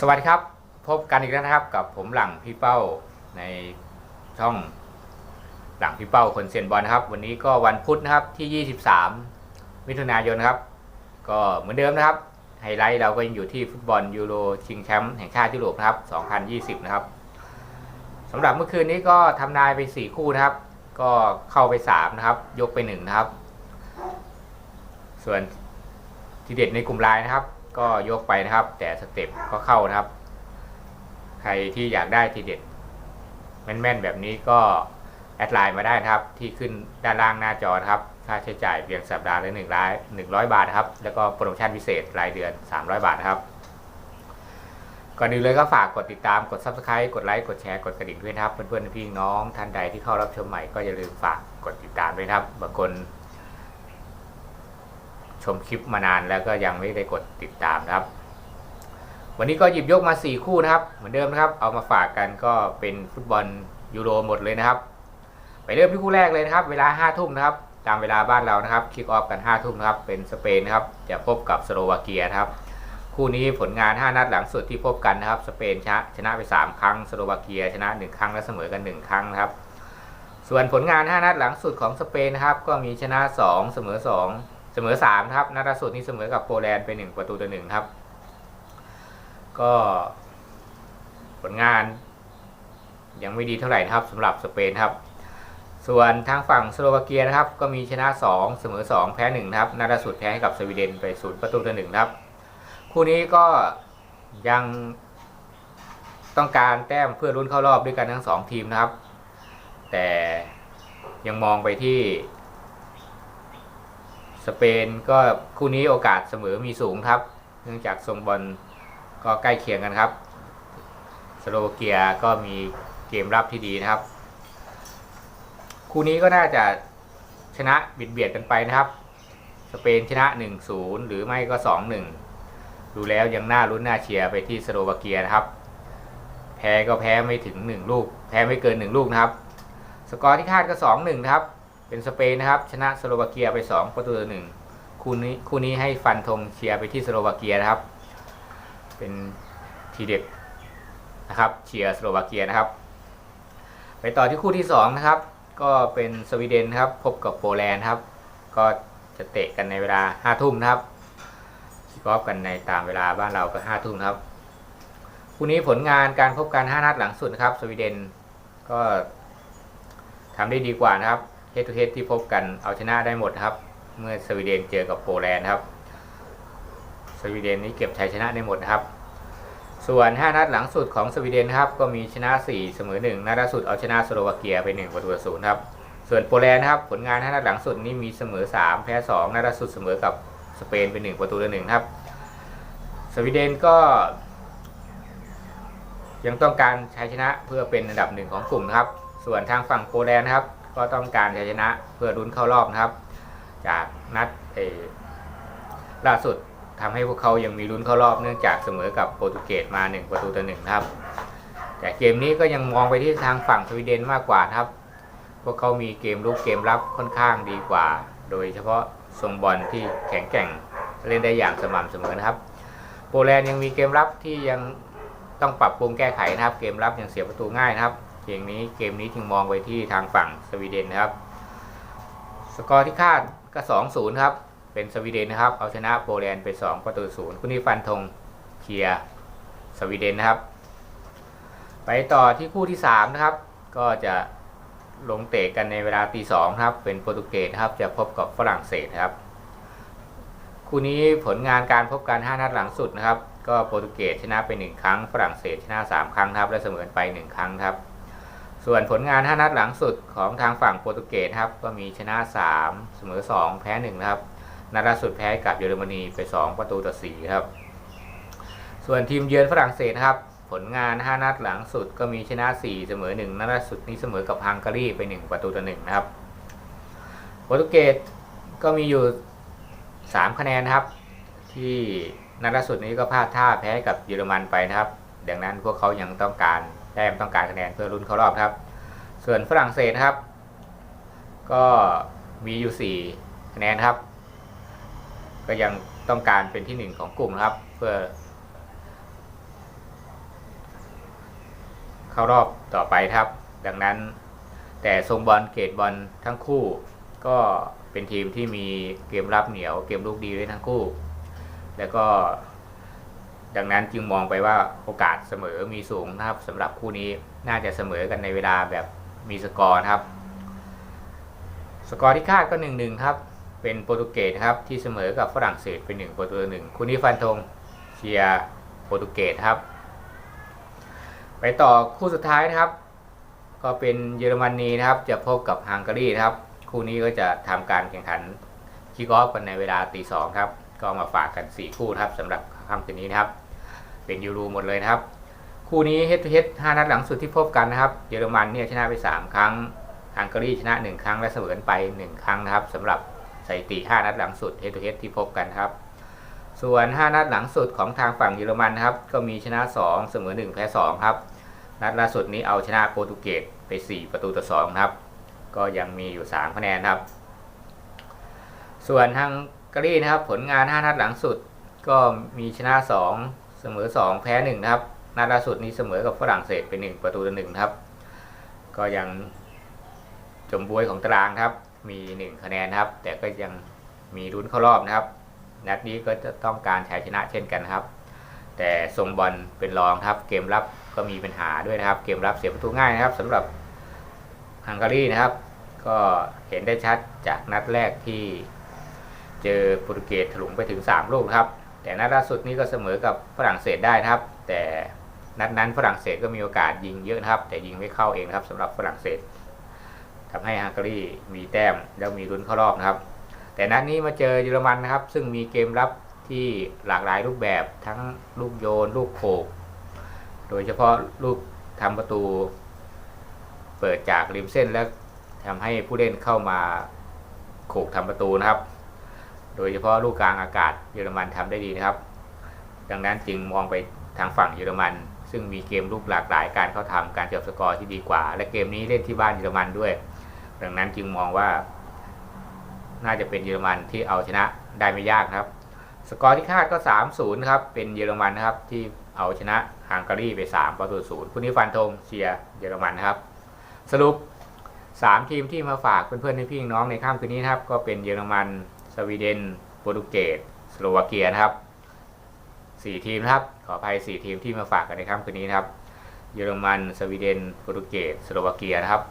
สวัสดีครับ พบกันอีกแล้วนะครับ กับผมหลังพี่เป้าในช่องหลังพี่เป้าคนเซียนบอลนะครับ วันนี้ก็วันพุธนะครับที่ 23 มิถุนายนครับ ก็เหมือนเดิมนะครับ ไฮไลท์เราก็ยังอยู่ที่ฟุตบอลยูโรชิงแชมป์แห่งชาติยุโรปนะครับ 2020 นะครับสำหรับเมื่อคืนนี้ก็ทำนายไป 4 คู่นะครับ ก็เข้าไป 3 นะครับ ยกไป 1 นะครับ ส่วนทีเด็ดในกลุ่มไลน์นะครับ ก็ยกไปนะครับ แต่สเต็ปก็เข้านะครับ ใครที่อยากได้ทีเด็ด แม่นๆแบบนี้ก็แอดไลน์มาได้นะครับ ที่ขึ้นด้านล่างหน้าจอครับ ค่าใช้จ่ายเพียงสัปดาห์ละหนึ่งร้อยหนึ่งร้อยบาทครับ แล้วก็โปรโมชั่นพิเศษรายเดือน 300 บาทครับ ก่อนอื่นเลยก็ฝากกดติดตามกด subscribe กดไลค์กดแชร์กดกระดิ่งด้วยนะครับ เพื่อนๆพี่น้องท่านใดที่เข้ารับชมใหม่ก็อย่าลืมฝากกดติดตามด้วยนะครับบางคน ชมคลิปมานานแล้วก็ยังไม่ได้กดติดตามนะครับ วันนี้ก็หยิบยกมา 4 คู่นะครับ เหมือนเดิมนะครับ เอามาฝากกันก็เป็นฟุตบอลยูโรหมดเลยนะครับ ไปเริ่มที่คู่แรกเลยนะครับ เวลา5ทุ่มนะครับ ตามเวลาบ้านเรานะครับคิกออฟกัน5ทุ่มนะครับ เป็นสเปนนะครับ จะพบกับสโลวาเกียนะครับ คู่นี้ผลงาน 5 นัดหลังสุดที่พบกันนะครับ สเปนชนะชนะไป 3 ครั้ง สโลวาเกีย ชนะ 1 ครั้งและเสมอกัน 1 ครั้งนะครับส่วนผลงาน 5 นัดหลังสุดของสเปนนะครับ ก็มีชนะ 2 เสมอ 2 เสมอ3นะครับนัดล่าสุดนี้เสมอกับโปแลนด์ไป1ประตูต่อหนึ่งครับ ก็ผลงานยังไม่ดีเท่าไหร่นะครับสำหรับสเปนครับ ส่วนทางฝั่งสโลวาเกียนะครับ ก็มีชนะ 2 เสมอ 2 แพ้1นะครับนัดล่าสุดแพ้ให้กับสวีเดนไป0ประตูต่อหนึ่งครับ คู่นี้ก็ยังต้องการแต้มเพื่อลุ้นเข้ารอบด้วยกันทั้ง 2 ทีมนะครับ แต่ยังมองไปที่ สเปนก็คู่นี้โอกาสเสมอมีสูงครับ เนื่องจากทรงบอลก็ใกล้เคียงกันครับ สโลเกียก็มีเกมรับที่ดีนะครับ คู่นี้ก็น่าจะชนะบิดเบียดกันไปนะครับ สเปนชนะ 1-0 หรือไม่ก็ 2-1 ดูแล้วยังน่าลุ้นน่าเชียร์ไปที่สโลวาเกียนะครับ แพ้ก็แพ้ไม่ถึง 1 ลูก แพ้ไม่เกิน 1 ลูกนะครับ สกอร์ที่คาดก็ 2-1 นะครับ เป็นสเปนนะครับ ชนะสโลวาเกียไป 2 ประตูต่อหนึ่งคู่นี้คู่นี้ให้ฟันธงเชียร์ไปที่สโลวาเกียนะครับ เป็นทีเด็ดนะครับเชียร์สโลวาเกียนะครับ ไปต่อที่คู่ที่ 2 นะครับ ก็เป็นสวีเดนครับ พบกับโปแลนด์ครับ ก็จะเตะกันในเวลา5ทุ่มนะครับคิกออฟกันในตามเวลาบ้านเราก็5ทุ่มครับคู่นี้ผลงานการพบกัน5นัดหลังสุดนะครับ สวีเดนก็ทำได้ดีกว่านะครับ ฮดทูเฮดที่พบกันเอาชนะได้หมดครับ เมื่อสวีเดนเจอกับโปแลนด์ครับ สวีเดนนี้เก็บชัยชนะได้หมดครับ ส่วน 5 นัดหลังสุดของสวีเดนครับก็มีชนะ 4 เสมอ 1นัดล่าสุดเอาชนะสโลวาเกียไป 1 ประตูต่อศูนย์ครับ ส่วนโปแลนด์ครับผลงาน 5 นัดหลังสุดนี้มีเสมอ 3 แพ้ 2นัดล่าสุดเสมอกับสเปนไป 1 ประตูต่อหนึ่งครับ สวีเดนก็ ยังต้องการชัยชนะเพื่อเป็นอันดับหนึ่งของกลุ่มนะครับ ส่วนทางฝั่งโปแลนด์ครับ ก็ต้องการชัยชนะเพื่อลุ้นเข้ารอบนะครับ จากนัดเอล่าสุดทำให้พวกเขายังมีลุ้นเข้ารอบเนื่องจากเสมอกับโปรตุเกสมา 1 ประตูต่อหนึ่งครับ แต่เกมนี้ก็ยังมองไปที่ทางฝั่งสวีเดนมากกว่าครับ พวกเขามีเกมรุกเกมรับค่อนข้างดีกว่า โดยเฉพาะทรงบอลที่แข็งแกร่งเล่นได้อย่างสม่ำเสมอนะครับ โปแลนด์ยังมีเกมรับที่ยังต้องปรับปรุงแก้ไขนะครับ เกมรับยังเสียประตูง่ายนะครับ เกมนี้เกมนี้จึงมองไปที่ทางฝั่งสวีเดนนะครับ สกอร์ที่คาดก็2-0ครับ เป็นสวีเดนนะครับ เอาชนะโปแลนด์ไป2ประตูศูนย์คู่นี้ฟันธงเชียร์สวีเดนนะครับ ไปต่อที่คู่ที่3นะครับ ก็จะลงเตะกันในเวลาตีสองครับ เป็นโปรตุเกสนะครับ จะพบกับฝรั่งเศสครับ คู่นี้ผลงานการพบกัน5นัดหลังสุดนะครับ ก็โปรตุเกสชนะไป 1 ครั้ง ฝรั่งเศสชนะ 3 ครั้งครับ และเสมอไป 1 ครั้งครับ ส่วนผลงาน 5 นัดหลังสุดของทางฝั่งโปรตุเกสครับ ก็มีชนะ 3 เสมอ 2 แพ้1นะครับ นัดล่าสุดแพ้กับเยอรมนีไป 2 ประตูต่อ4ครับ ส่วนทีมเยือนฝรั่งเศสนะครับ ผลงาน 5 นัดหลังสุดก็มีชนะ 4 เสมอ 1 นัดล่าสุดนี้เสมอกับฮังการีไป 1 ประตูต่อ1นะครับ โปรตุเกสก็มีอยู่ 3 คะแนนครับ ที่นัดล่าสุดนี้ก็พลาดท่าแพ้กับเยอรมันไปนะครับ ดังนั้นพวกเขายังต้องการ แต้มต้องการคะแนนเพื่อลุ้นเข้ารอบครับ ส่วนฝรั่งเศสนะครับ ก็มีอยู่ 4 คะแนนครับ ก็ยังต้องการเป็นที่ 1 ของกลุ่มนะครับ เพื่อ เข้ารอบต่อไปครับ ดังนั้นแต่ทรงบอลเกตบอลทั้งคู่ ก็เป็นทีมที่มีเกมรับเหนียว เกมลูกดีด้วยทั้งคู่ แล้วก็ ดังนั้นจึงมองไปว่าโอกาสเสมอมีสูงนะครับสำหรับคู่นี้น่าจะเสมอกันในเวลาแบบมีสกอร์นะครับ สกอร์ที่คาดก็1นหนึ่งครับ เป็นโปรตุเกสครับที่เสมอกับฝรั่งเศสเป็น1ประตูต่อหนึ่งคู่นี้ฟันธงเชียร์โปรตุเกสครับ ไปต่อคู่สุดท้ายนะครับ ก็เป็นเยอรมนีนะครับ จะพบกับฮังการีนะครับ คู่นี้ก็จะทำการแข่งขันคิกออฟกันในเวลาตีสองครับ ก็มาฝากกัน 4 คู่ครับสำหรับค่ำคืนนี้นะครับ เป็นยูโรหมดเลยนะครับ คู่นี้เฮดทูเฮด5นัดหลังสุดที่พบกันนะครับ เยอรมันเนี่ยชนะไป 3 ครั้งฮังการีชนะ 1 ครั้งและเสมอไป 1 ครั้งนะครับสำหรับสถิติ 5 นัดหลังสุดเฮดทูเฮดที่พบกันครับ ส่วน 5 นัดหลังสุดของทางฝั่งเยอรมันนะครับ ก็มีชนะ 2 เสมอ 1 แพ้ 2 ครับ นัดล่าสุดนี้เอาชนะโปรตุเกสไป 4 ประตูต่อ2ครับ ก็ยังมีอยู่ 3 คะแนนครับ ส่วนทางการีนะครับผลงาน 5 นัดหลังสุดก็มีชนะ 2 สมอ 2 แพ้1นะครับนัดล่าสุดนี้เสมอกับฝรั่งเศสเป็น1ประตูต่อ1นะครับ ก็ยังจมบวยของตารางครับ มี 1 คะแนนครับ แต่ก็ยังมีรุ้นเข้ารอบนะครับนัดนี้ก็จะต้องการชัยชนะเช่นกันครับ แต่ทรงบอลเป็นรองครับ เกมรับก็มีปัญหาด้วยนะครับ เกมรับเสียประตูง่ายนะครับสำหรับฮังการีนะครับ ก็เห็นได้ชัดจากนัดแรกที่เจอโปรตุเกสถลุงไปถึง 3 ลูกครับ แต่นัดล่าสุดนี้ก็เสมอกับฝรั่งเศสได้นะครับ แต่นัดนั้นฝรั่งเศสก็มีโอกาสยิงเยอะนะครับ แต่ยิงไม่เข้าเองนะครับสำหรับฝรั่งเศสทำให้ฮังการีมีแต้มแล้วมีรุนเข้ารอบนะครับ แต่นัดนี้มาเจอเยอรมันนะครับ ซึ่งมีเกมรับที่หลากหลายรูปแบบทั้งลูกโยน ลูกโขกโดยเฉพาะลูกทำประตู เปิดจากริมเส้นแล้วทำให้ผู้เล่นเข้ามาโขกทำประตูนะครับ โดยเฉพาะลูกกลางอากาศเยอรมันทำได้ดีนะครับ ดังนั้นจึงมองไปทางฝั่งเยอรมัน ซึ่งมีเกมลูกหลากหลายการเข้าทำการจบสกอร์ที่ดีกว่า และเกมนี้เล่นที่บ้านเยอรมันด้วย ดังนั้นจึงมองว่า น่าจะเป็นเยอรมันที่เอาชนะได้ไม่ยากครับ สกอร์ที่คาดก็ 3-0ครับเป็นเยอรมันนะครับที่เอาชนะฮังการีไป3ประตูศูนย์คู่นี้ฟันธงเชียร์เยอรมันนะครับ สรุป 3 ทีมที่มาฝากเพื่อนๆในพี่น้องในค่ำคืนนี้นะครับ ก็เป็นเยอรมัน สวีเดนโปรตุเกสสโลวาเกียนะครับ4ทีมนะครับขออภัย4ทีมที่มาฝากกันในค่ำคืนนี้นะครับ เยอรมันสวีเดนโปรตุเกสสโลวาเกียนะครับ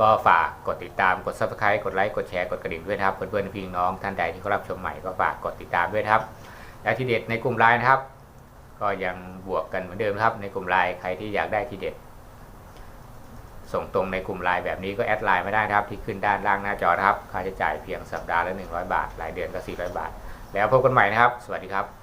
ก็ฝากกดติดตามกด subscribe กดไลค์กดแชร์กดกระดิ่งด้วยนะครับเพื่อนๆพี่น้องท่านใดที่เขารับชมใหม่ก็ฝากกดติดตามด้วยครับและทีเด็ดในกลุ่มไลน์นะครับ ก็ยังบวกกันเหมือนเดิมครับในกลุ่มไลน์ใครที่อยากได้ทีเด็ด ส่งตรงในกลุ่มไลน์แบบนี้ก็แอดไลน์ไม่ได้นะครับ ที่ขึ้นด้านล่างหน้าจอครับค่าใช้จ่ายเพียงสัปดาห์ละ100 บาทรายเดือนก็400 บาท แล้วพบกันใหม่นะครับ สวัสดีครับ